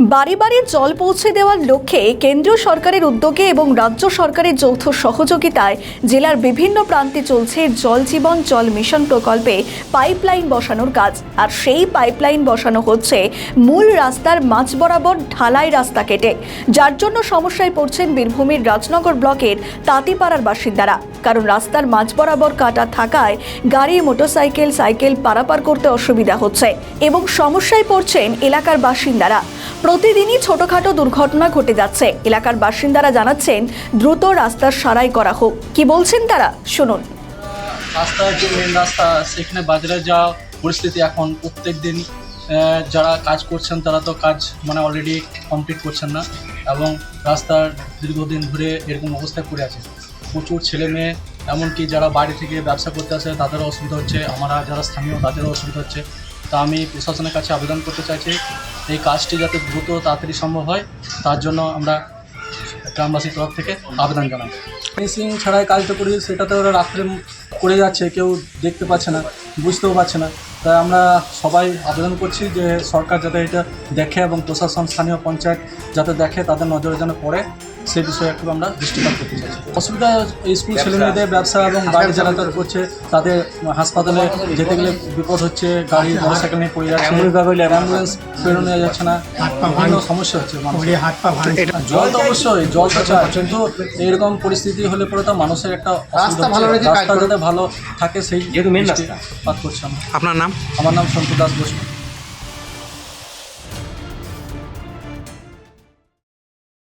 বাড়ি বাড়ি জল পৌঁছে দেওয়ার লক্ষ্যে কেন্দ্রীয় সরকারের উদ্যোগে এবং রাজ্য সরকারের যৌথ সহযোগিতায় জেলার বিভিন্ন প্রান্তে চলছে জল জীবন, জল মিশন প্রকল্পে পাইপলাইন বসানোর কাজ। আর সেই পাইপলাইন বসানো হচ্ছে মূল রাস্তার মাঝ বরাবর ঢালাই রাস্তা কেটে। যার জন্য সমস্যায় পড়ছেন বীরভূমের রাজনগর ব্লকের তাঁতিপাড়ার বাসিন্দারা। কারণ রাস্তার মাঝ বরাবর কাটা থাকায় গাড়ি, মোটরসাইকেল, সাইকেল পারাপার করতে অসুবিধা হচ্ছে এবং সমস্যায় পড়ছেন এলাকার বাসিন্দারা। প্রতিদিনই ছোটখাটো দুর্ঘটনা ঘটে যাচ্ছে। এলাকার বাসিন্দারা জানাচ্ছেন, দ্রুত রাস্তার সারাই করা হোক। কি বলছেন তারা? শুনুন। রাস্তা, যে মেন রাস্তা, সেখানে বাজারে যা পরিস্থিতি এখন প্রত্যেক দিন যারা কাজ করছেন, তারা তো কাজ মানে অলরেডি কমপ্লিট করছেন না এবং রাস্তার দীর্ঘদিন ধরে এরকম অবস্থায় পড়ে আছে। প্রচুর ছেলে মেয়ে, এমনকি যারা বাড়ি থেকে ব্যবসা করতে আসে, তাদেরও অসুবিধা হচ্ছে। আমরা যারা স্থানীয়, তাদেরও অসুবিধা হচ্ছে। তা আমি প্রশাসনের কাছে আবেদন করতে চাইছি এই কাজটি যাতে দ্রুত তাড়াতাড়ি সম্ভব হয়, তার জন্য আমরা গ্রামবাসীর তরফ থেকে আবেদন জানাই। ফিনিশিং ছাড়াই কাজটা করি, সেটাতে ওরা রাত্রে করে যাচ্ছে, কেউ দেখতে পাচ্ছে না, বুঝতেও পারছে না। তাই আমরা সবাই আবেদন করছি যে সরকার যাতে এটা দেখে এবং প্রশাসন স্থানীয় পঞ্চায়েত যাতে দেখে তাদের নজরে যেন পড়ে সেই বিষয়ে একটু আমরা দৃষ্টিপাত করতে চাইছি। অসুবিধা এই স্কুল ছেলেমেয়েদের ব্যবসা এবং গাড়ি যাতায়াত করছে তাদের হাসপাতালে যেতে গেলে বিপদ হচ্ছে গাড়ি মোটরসাইকেল নিয়ে পড়ে যাচ্ছে অ্যাম্বুলেন্স বেরোনো যাচ্ছে না বিভিন্ন সমস্যা হচ্ছে জল তো অবশ্যই জল তো চাই কিন্তু এরকম পরিস্থিতি হলে পরে তো মানুষের একটা রাস্তা অসুবিধা ভালো রাস্তা যাতে ভালো থাকে সেই যেহেতু main রাস্তা। করছি আমরা। আপনার নাম? আমার নাম সন্তু দাস বসু